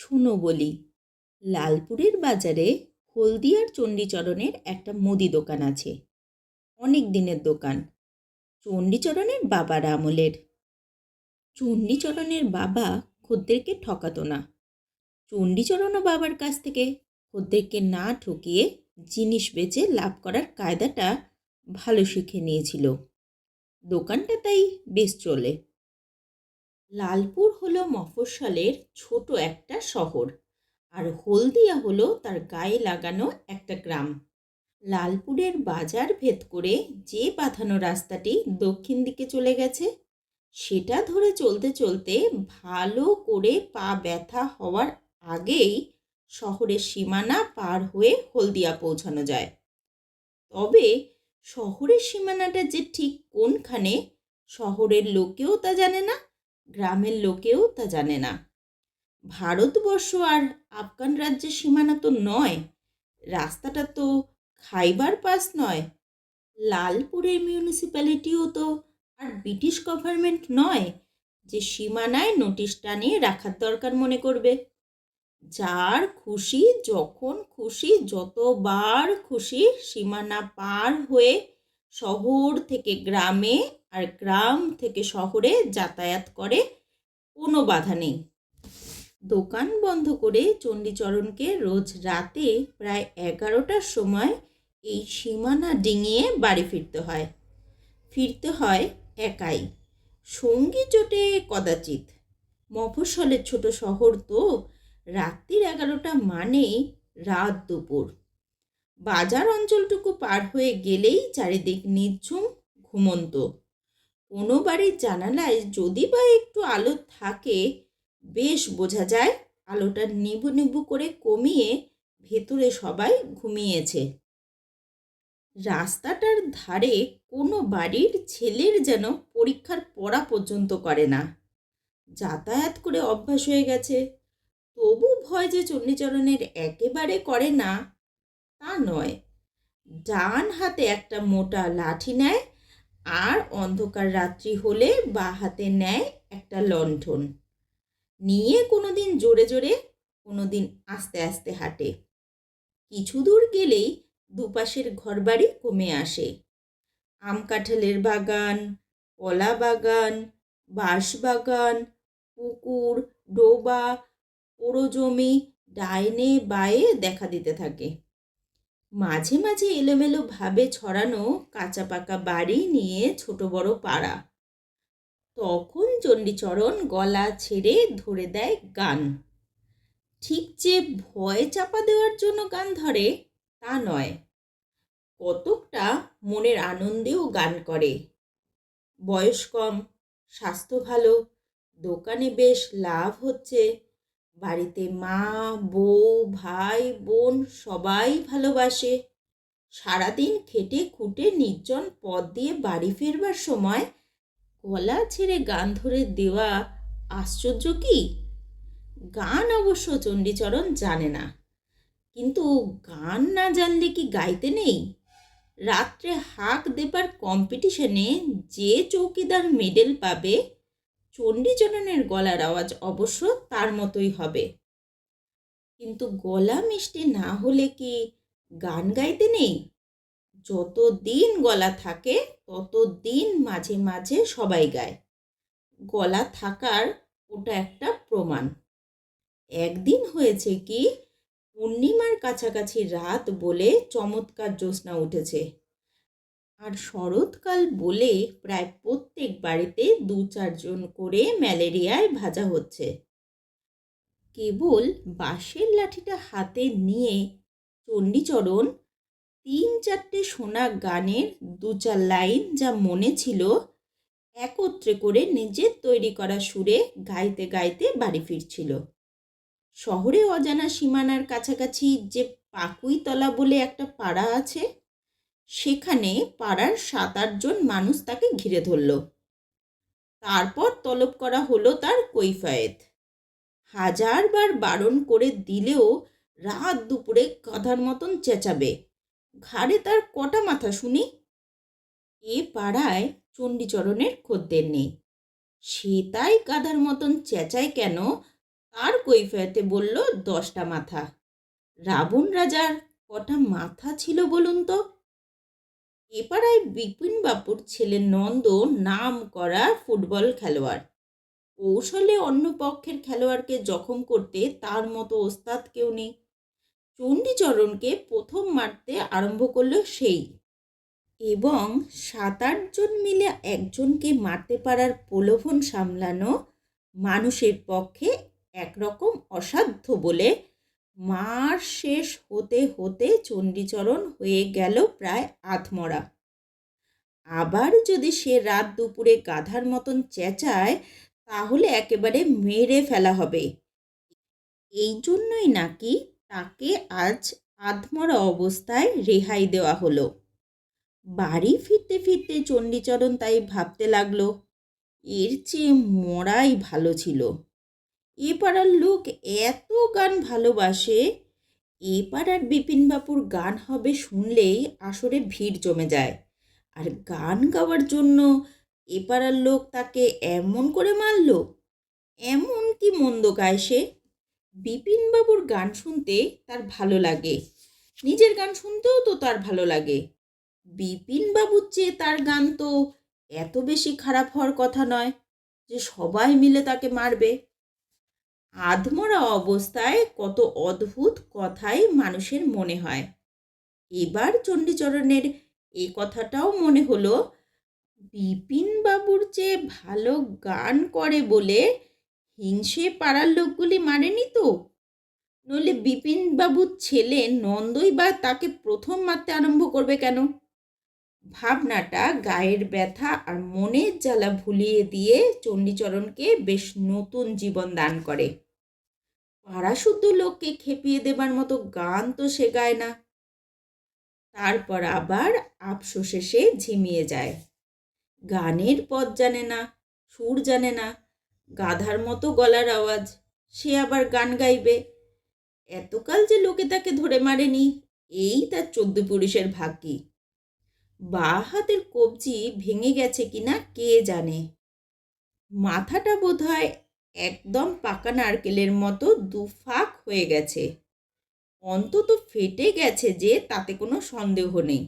শুনো বলি, লালপুরের বাজারে হলদিয়ার চণ্ডীচরণের একটা মুদি দোকান আছে। অনেক দিনের দোকান। চণ্ডীচরণের বাবার আমলের চণ্ডীচরণের বাবা খদ্দেরকে ঠকাতো না। চণ্ডীচরণও বাবার কাছ থেকে খদ্দেরকে না ঠকিয়ে জিনিস বেচে লাভ করার কায়দাটা ভালো শিখে নিয়েছিল। দোকানটা তাই বেশ চলে। লালপুর হলো মফস্বলের ছোট একটা শহর আর হলদিয়া হলো তার গায়ে লাগানো একটা গ্রাম। লালপুরের বাজার ভেদ করে যে বাঁধানো রাস্তাটি দক্ষিণ দিকে চলে গেছে, সেটা ধরে চলতে চলতে ভালো করে পা ব্যথা হওয়ার আগেই শহরের সীমানা পার হয়ে হলদিয়া পৌঁছানো যায়। তবে শহরের সীমানাটা যে ঠিক কোনখানে, শহরের লোকেও তা জানে না গ্রামের লোকেও তা জানে না। ভারতবর্ষ আর আফগান রাজ্যের সীমানা তো নয়, রাস্তাটা তো খাইবার পাস নয়, লালপুরের মিউনিসিপ্যালিটিও তো আর ব্রিটিশ গভর্নমেন্ট নয় যে সীমানায় নোটিশ টানিয়ে রাখার দরকার মনে করবে। যার খুশি, যখন খুশি, যতবার খুশি সীমানা পার হয়ে শহর থেকে গ্রামে আর গ্রাম থেকে শহরে যাতায়াত করে, কোনো বাধা নেই। দোকান বন্ধ করে চণ্ডীচরণকে রোজ রাতে প্রায় এগারোটার সময় এই সীমানা ডিঙিয়ে বাড়ি ফিরতে হয়। ফিরতে হয় একাই। সঙ্গী জোটে কদাচিৎ। মফস্বলের ছোট শহর তো রাত্রির এগারোটা মানেই রাত দুপুর। বাজার অঞ্চলটুকু পার হয়ে গেলেই চারিদিক নিঝুম, ঘুমন্ত। কোনো বাড়ির জানালায় যদি বা একটু আলো থাকে, বেশ বোঝা যায় আলোটা নিবু নিবু করে কমিয়ে ভেতরে সবাই ঘুমিয়েছে। রাস্তাটার ধারে কোনো বাড়ির ছেলের যেন পরীক্ষার পড়া পর্যন্ত করে না। যাতায়াত করে অভ্যাস হয়ে গেছে। তবু ভয় যে চণ্ডীচরণের একেবারে করে না। তা নয়। ডান হাতে একটা মোটা লাঠি নেয় আর অন্ধকার রাত্রি হলে বা হাতে নেয় একটা লণ্ঠন। নিয়ে কোনো দিন জোরে জোরে কোনো দিন আস্তে আস্তে হাঁটে। কিছু দূর গেলেই দুপাশের ঘরবাড়ি কমে আসে। আম কাঁঠালের বাগান, কলা বাগান, বাঁশ বাগান, পুকুর, ডোবা, পোড়ো জমি, ডাইনে বায়ে দেখা দিতে থাকে। মাঝে মাঝে এলোমেলো ভাবে ছড়ানো কাঁচা পাকা বাড়ি নিয়ে ছোট বড় পাড়া। তখন চণ্ডীচরণ গলা ছেড়ে ধরে দেয় গান। ঠিক যে ভয় চাপা দেওয়ার জন্য গান ধরে, তা নয়। কতকটা মনের আনন্দেও গান করে। বয়স কম, স্বাস্থ্য ভালো, দোকানে বেশ লাভ হচ্ছে বাড়িতে মা, বউ, ভাই, বোন সবাই ভালোবাসে। সারাদিন খেটে খুঁটে নির্জন পথ দিয়ে বাড়ি ফেরবার সময় গলা ছেড়ে গান ধরে দেওয়া আশ্চর্য কি? গান অবশ্য চণ্ডীচরণ জানে না। কিন্তু গান না জানলে কি গাইতে নেই? রাত্রে হাঁক দেবার কম্পিটিশনে যে চৌকিদার মেডেল পাবে চণ্ডীচরণের গলার আওয়াজ অবশ্য তার মতোই হবে। কিন্তু গলা মিষ্টি না হলে কি গান গাইতে নেই? যত দিন গলা থাকে তত দিন মাঝে মাঝে সবাই গায়। গলা থাকার ওটা একটা প্রমাণ। একদিন হয়েছে কি, পূর্ণিমার কাছাকাছি রাত বলে চমৎকার জ্যোৎস্না উঠেছে। আর শরৎকাল বলে প্রায় প্রত্যেক বাড়িতে দু চারজন করে ম্যালেরিয়ায় ভাজা হচ্ছে। কেবল বাঁশের লাঠিটা হাতে নিয়ে চণ্ডীচরণ তিন চারটে শোনা গানের দু চার লাইন যা মনে ছিল একত্রে করে নিজের তৈরি করা সুরে গাইতে গাইতে বাড়ি ফিরছিল। শহরে অজানা সীমানার কাছাকাছি যে পাকুইতলা বলে একটা পাড়া আছে সেখানে পাড়ার সাত আটজন মানুষ তাকে ঘিরে ধরল। তারপর তলব করা হলো তার কৈফায়েত। হাজারবার বারণ করে দিলেও রাত দুপুরে গাধার মতন চেঁচাবে। ঘাড়ে তার কটা মাথা শুনি? এ পাড়ায় চণ্ডীচরণের খদ্দের নেই। সে তাই গাধার মতন চেঁচায় কেন? তার কৈফিয়তে বলল, দশটা মাথা। রাবণ রাজার কটা মাথা ছিল বলুন তো? এপাড়ায় বিপিন বাপুর ছেলে নন্দ নাম করা ফুটবল খেলোয়াড়। কৌশলে অন্য পক্ষের খেলোয়াড়কে জখম করতে তার মতো ওস্তাদ কেউ নেই। চণ্ডীচরণকে প্রথম মারতে আরম্ভ করল সেই। এবং সাত আটজন মিলে একজনকে মারতে পারার প্রলোভন সামলানো মানুষের পক্ষে একরকম অসাধ্য বলে মার শেষ হতে হতে চণ্ডীচরণ হয়ে গেল প্রায় আধমরা। আবার যদি সে রাত দুপুরে গাধার মতন চেঁচায়, তাহলে একেবারে মেরে ফেলা হবে। এই জন্যই নাকি তাকে আজ আধমরা অবস্থায় রেহাই দেওয়া হলো। বাড়ি ফিরতে ফিরতে চণ্ডীচরণ তাই ভাবতে লাগল, এর চেয়ে মরাই ভালো ছিল। এ পাড়ার লোক এত গান ভালোবাসে এ পাড়ার বিপিনবাবুর গান হবে শুনলেই আসরে ভিড় জমে যায়। আর গান গাওয়ার জন্য এ পাড়ার লোক তাকে এমন করে মারল, এমন কি মন্দ গায় সে? বিপিনবাবুর গান শুনতে তার ভালো লাগে, নিজের গান শুনতেও তো তার ভালো লাগে। বিপিনবাবুর চেয়ে তার গান তো এত বেশি খারাপ হওয়ার কথা নয় যে সবাই মিলে তাকে মারবে। আধমরা অবস্থায় কত অদ্ভুত কথাই মানুষের মনে হয়। এবার চণ্ডীচরণের এই কথাটাও মনে হলো, বিপিনবাবুর চেয়ে ভালো গান করে বলে হিংসে পাড়ার লোকগুলি মারেনি তো? নইলে বিপিনবাবুর ছেলে নন্দই বা তাকে প্রথম মারতে আরম্ভ করবে কেন? ভাবনাটা গায়ের ব্যথা আর মনের জ্বালা ভুলিয়ে দিয়ে চণ্ডীচরণকে বেশ নতুন জীবন দান করে। পাড়াশুদ্ধ লোককে খেপিয়ে দেবার মতো গান তো সে গায় না। তারপর আবার আফসোসে সে ঝিমিয়ে যায়। গানের পথ জানে না, সুর জানে না, গাধার মতো গলার আওয়াজ, সে আবার গান গাইবে। এতকাল যে লোকে তাকে ধরে মারেনি, এই তার চোদ্দ পুরুষের ভাগ্যি। বা হাতের কবজি ভেঙে গেছে কিনা কে জানে? মাথাটা বোধ হয় একদম পাকা নারকেলের মতো দুফাক হয়ে গেছে। অন্তত ফেটে গেছে যে তাতে কোনো সন্দেহ নেই।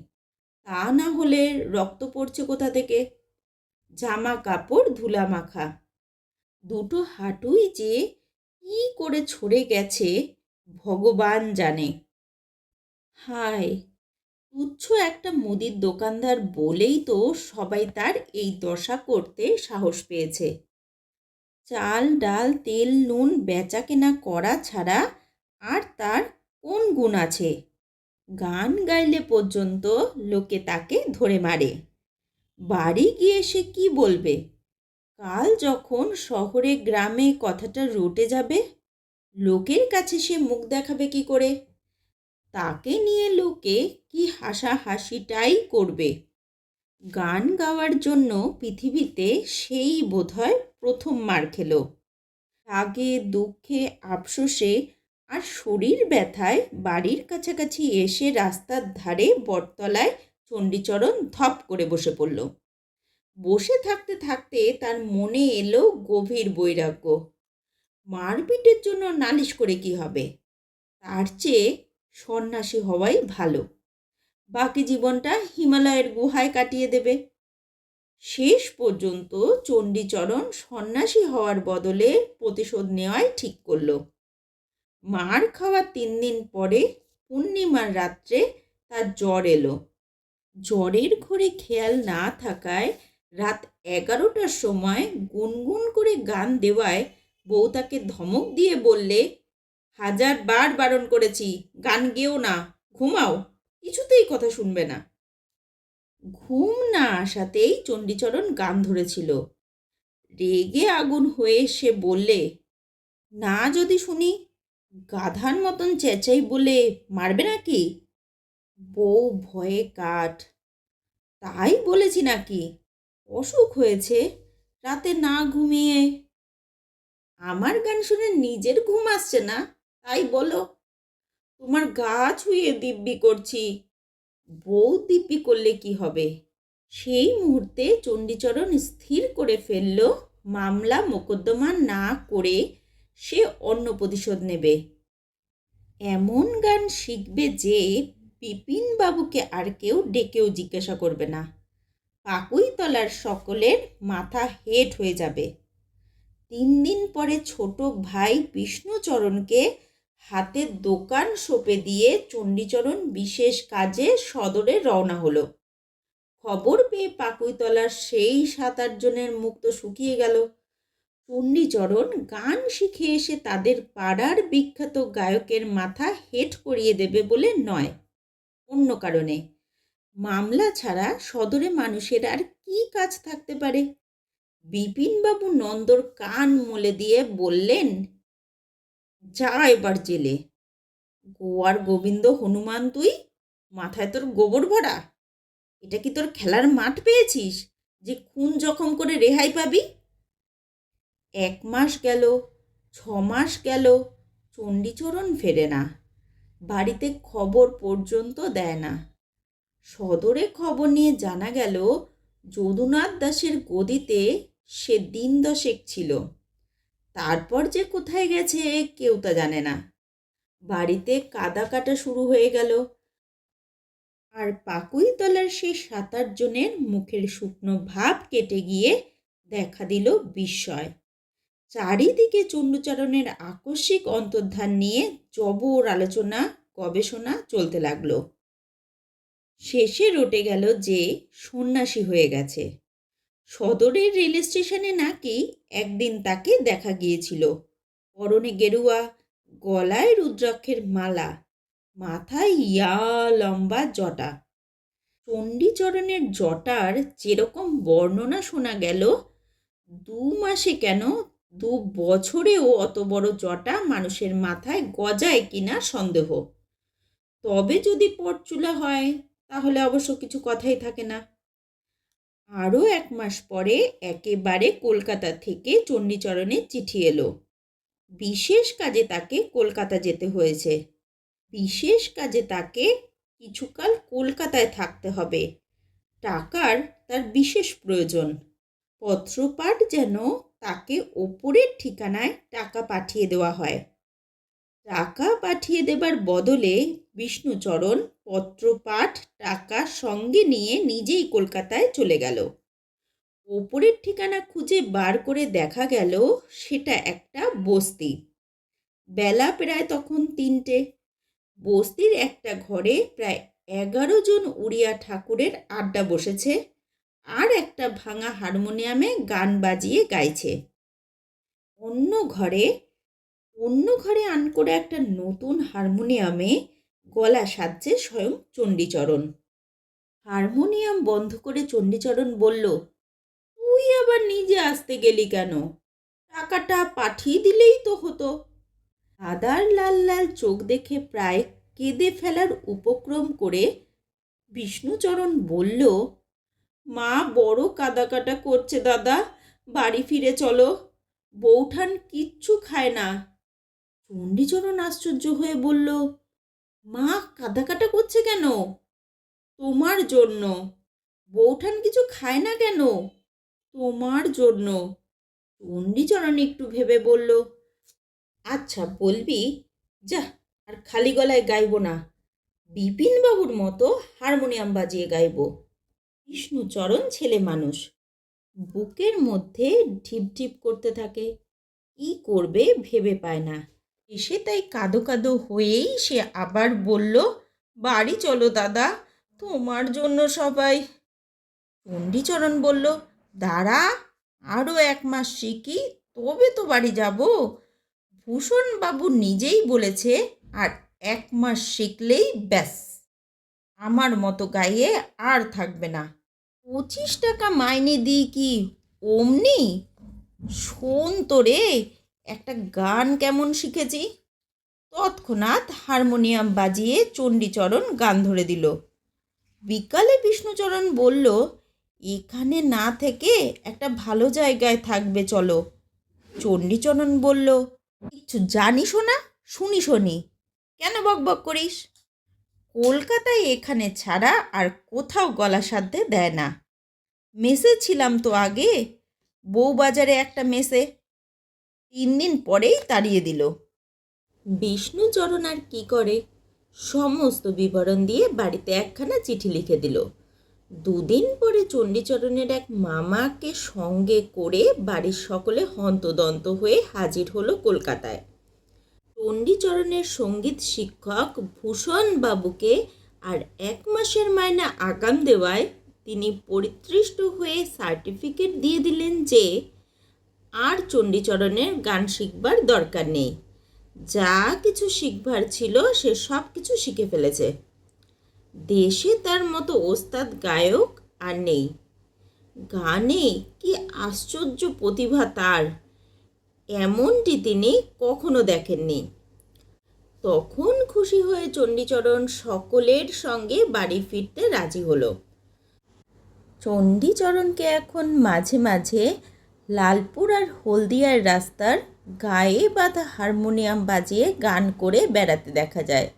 তা না হলে রক্ত পড়ছে কোথা থেকে? জামা কাপড় ধুলা মাখা। দুটো হাঁটুই যে কি করে ছড়ে গেছে ভগবান জানে। হায় তুচ্ছ একটা মুদির দোকানদার বলেই তো সবাই তার এই দশা করতে সাহস পেয়েছে। চাল, ডাল, তেল, নুন বেচা কেনা করা ছাড়া আর তার কোন গুণ আছে? গান গাইলে পর্যন্ত লোকে তাকে ধরে মারে। বাড়ি গিয়ে সে কি বলবে? কাল যখন শহরে, গ্রামে কথাটা রটে যাবে, লোকের কাছে সে মুখ দেখাবে কি করে? তাকে নিয়ে লোকে কি হাসাহাসিটাই করবে? গান গাওয়ার জন্য পৃথিবীতে সেই বোধহয় প্রথম মার খেলো। রাগে, দুঃখে, আফসোসে আর শরীর ব্যথায় বাড়ির কাছাকাছি এসে রাস্তার ধারে বটতলায় চণ্ডীচরণ ধপ করে বসে পড়ল। বসে থাকতে থাকতে তার মনে এলো গভীর বৈরাগ্য। মারপিটের জন্য নালিশ করে কি হবে? তার চেয়ে সন্ন্যাসী হওয়াই ভালো। বাকি জীবনটা হিমালয়ের গুহায় কাটিয়ে দেবে। শেষ পর্যন্ত চণ্ডীচরণ সন্ন্যাসী হওয়ার বদলে প্রতিশোধ নেওয়াই ঠিক করল। মার খাওয়ার তিন দিন পরে পূর্ণিমার রাত্রে তার জ্বর এলো। জ্বরের ঘরে খেয়াল না থাকায় রাত এগারোটার সময় গুনগুন করে গান দেওয়ায় বউ তাকে ধমক দিয়ে বললে হাজার বার বারণ করেছি, গান গেও না, ঘুমাও, কিছুতেই কথা শুনবে না। ঘুম না আসাতেই চণ্ডীচরণ গান ধরেছিল। রেগে আগুন হয়ে সে বললে, না যদি শুনি, গাধার মতন চেঁচাই বলে মারবে নাকি? বউ ভয়ে কাঠ। তাই বলেছি নাকি? অসুখ হয়েছে, রাতে না ঘুমিয়ে। আমার গান শুনে নিজের ঘুম আসছে না? তাই বলো, তোমার গা ছুঁয়ে দিব্যি করছি। বউ দিব্যি করলে কি হবে? সেই মুহূর্তে চণ্ডীচরণ স্থির করে ফেলল, মামলা মোকদ্দমা না করে সে অন্য প্রতিশোধ নেবে। এমন গান শিখবে যে বিপিন বাবুকে আর কেউ ডেকেও জিজ্ঞাসা করবে না। পাকুইতলার সকলের মাথা হেট হয়ে যাবে। তিন দিন পরে ছোট ভাই বিষ্ণুচরণকে হাতে দোকান সঁপে দিয়ে চণ্ডীচরণ বিশেষ কাজে সদরে রওনা হলো। খবর পেয়ে পাকুইতলার সেই সাত আটজনের মুখ তো শুকিয়ে গেল। চণ্ডীচরণ গান শিখে এসে তাদের পাড়ার বিখ্যাত গায়কের মাথা হেট করিয়ে দেবে বলে নয়। অন্য কারণে মামলা ছাড়া সদরে মানুষের আর কি কাজ থাকতে পারে? বিপিনবাবু নন্দর কান মলে দিয়ে বললেন যা এবার জেলে। গোয়ার গোবিন্দ হনুমান, তুই? মাথায় তোর গোবর ভরা? এটা কি তোর খেলার মাঠ পেয়েছিস? যে খুন জখম করে রেহাই পাবি? এক মাস গেল, ছ মাস গেল, চণ্ডীচরণ ফেরে না। বাড়িতে খবর পর্যন্ত দেয় না। সদরে খবর নিয়ে জানা গেল, যদুনাথ দাসের গদিতে সে দিন দশেক ছিল। তারপর যে কোথায় গেছে কেউ তা জানে না। বাড়িতে কাদা কাটা শুরু হয়ে গেল। আর পাকুইতলার সেই সাত জনের মুখের শুকনো ভাব কেটে গিয়ে দেখা দিল বিস্ময়। চারিদিকে চণ্ডুচরণের আকস্মিক অন্তর্ধান নিয়ে জবর আলোচনা, গবেষণা চলতে লাগল। শেষে রটে গেল যে সন্ন্যাসী হয়ে গেছে। সদরের রেল স্টেশনে নাকি একদিন তাকে দেখা গিয়েছিল। পরনে গেরুয়া, গলায় রুদ্রাক্ষের মালা, মাথায় ইয়া লম্বা জটা। চণ্ডীচরণের জটার যেরকম বর্ণনা শোনা গেল, দু মাসে কেন, দু বছরেও অত বড় জটা মানুষের মাথায় গজায় কিনা সন্দেহ। তবে যদি পরচুলা হয়, তাহলে অবশ্য কিছু কথাই থাকে না। আরও এক মাস পরে একেবারে কলকাতা থেকে চণ্ডীচরণের চিঠি এলো। বিশেষ কাজে তাকে কলকাতা যেতে হয়েছে। বিশেষ কাজে তাকে কিছুকাল কলকাতায় থাকতে হবে। টাকার তার বিশেষ প্রয়োজন। পত্রপাঠ যেন তাকে ওপরের ঠিকানায় টাকা পাঠিয়ে দেওয়া হয়। টাকা পাঠিয়ে দেবার বদলে বিষ্ণুচরণ পত্রপাঠ টাকা সঙ্গে নিয়ে নিজেই কলকাতায় চলে গেল। ওপরের ঠিকানা খুঁজে বার করে দেখা গেল সেটা একটা বস্তি। বেলা প্রায় তখন তিনটে। বস্তির একটা ঘরে প্রায় এগারো জন উড়িয়া ঠাকুরের আড্ডা বসেছে আর একটা ভাঙা হারমোনিয়ামে গান বাজিয়ে গাইছে। অন্য ঘরে অন্য ঘরে আন করে একটা নতুন হারমোনিয়ামে গলা সাজছে স্বয়ং চণ্ডীচরণ। হারমোনিয়াম বন্ধ করে চণ্ডীচরণ বলল, তুই আবার নিজে আসতে গেলি কেন? টাকাটা পাঠিয়ে দিলেই তো হতো। দাদার লাল লাল চোখ দেখে প্রায় কেঁদে ফেলার উপক্রম করে বিষ্ণুচরণ বলল, মা বড় কাদাকাটা করছে দাদা, বাড়ি ফিরে চলো। বৌঠান কিচ্ছু খায় না। চণ্ডীচরণ আশ্চর্য হয়ে বলল মা কাটা করছে কেন? তোমার জন্য। বৌঠান কিছু খায় না কেন? তোমার জন্য। চণ্ডীচরণ একটু ভেবে বলল আচ্ছা বলবি? যা আর খালি গলায় গাইব না। বিপিনবাবুর মতো হারমোনিয়াম বাজিয়ে গাইব। বিষ্ণুচরণ ছেলে মানুষ। বুকের মধ্যে ঢিপ ঢিপ করতে থাকে। কি করবে ভেবে পায় না। এসে তাই কাদো কাদো হয়েই সে আবার বলল, বাড়ি চলো দাদা, তোমার জন্য সবাই। চণ্ডীচরণ বলল, দাঁড়া আরও এক মাস শিখি, তবে তো বাড়ি যাব। ভূষণবাবু নিজেই বলেছে, আর এক মাস শিখলেই ব্যাস, আমার মতো গায়ে আর থাকবে না। পঁচিশ টাকা মাইনে দিই কি, অমনি শোন তো রে একটা গান কেমন শিখেছি? তৎক্ষণাৎ হারমোনিয়াম বাজিয়ে চণ্ডীচরণ গান ধরে দিল। বিকালে বিষ্ণুচরণ বলল, এখানে না থেকে একটা ভালো জায়গায় থাকবে, চলো। চণ্ডীচরণ বলল কিচ্ছু জানিসও না শুনি শোনি কেন বকবক করিস? কলকাতায় এখানে ছাড়া আর কোথাও গলা সাধ্যে দেয় না। মেসে ছিলাম তো আগে, বউবাজারে একটা মেসে। তিন দিন পরেই তাড়িয়ে দিল। বিষ্ণুচরণ আর কি করে? সমস্ত বিবরণ দিয়ে বাড়িতে একখানা চিঠি লিখে দিল। দুদিন পরে চণ্ডীচরণের এক মামাকে সঙ্গে করে বাড়ির সকলে হন্তদন্ত হয়ে হাজির হলো কলকাতায়। চণ্ডীচরণের সংগীত শিক্ষক ভূষণ বাবুকে আর এক মাসের মায়না আগাম দেওয়ায় তিনি পরিতৃষ্ট হয়ে সার্টিফিকেট দিয়ে দিলেন যে আর চণ্ডীচরণের গান শিখবার দরকার নেই। যা কিছু শিখবার ছিল, সে সব কিছু শিখে ফেলেছে। দেশে তার মতো ওস্তাদ, গায়ক আর নেই। গানে কি আশ্চর্য প্রতিভা তার, এমনটি তিনি কখনো দেখেননি। তখন খুশি হয়ে চণ্ডীচরণ সকলের সঙ্গে বাড়ি ফিরতে রাজি হলো। চণ্ডীচরণকে এখন মাঝে মাঝে লালপুর আর হলদিয়ার রাস্তার গায়ে বাঁধা হারমোনিয়াম বাজিয়ে গান করে বেড়াতে দেখা যায়।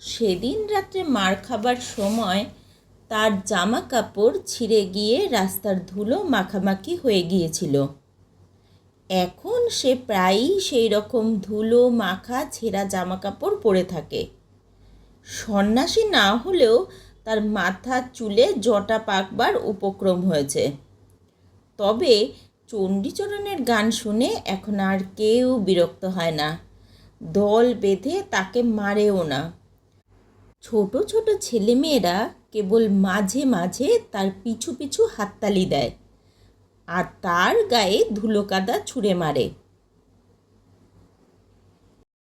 সেদিন রাত্রে মার খাবার সময় তার জামা কাপড় ছিঁড়ে গিয়ে রাস্তার ধুলো মাখামাখি হয়ে গিয়েছিল। এখন সে প্রায়ই সেই রকম ধুলো, মাখা, ছেঁড়া জামা কাপড় পরে থাকে। সন্ন্যাসী না হলেও তার মাথা, চুলে জটা পাকবার উপক্রম হয়েছে। তবে চণ্ডীচরণের গান শুনে এখন আর কেউ বিরক্ত হয় না। দল বেঁধে তাকে মারেও না। ছোট ছোট ছেলেমেয়েরা কেবল মাঝে মাঝে তার পিছু পিছু হাততালি দেয়। আর তার গায়ে ধুলো কাদা ছুঁড়ে মারে।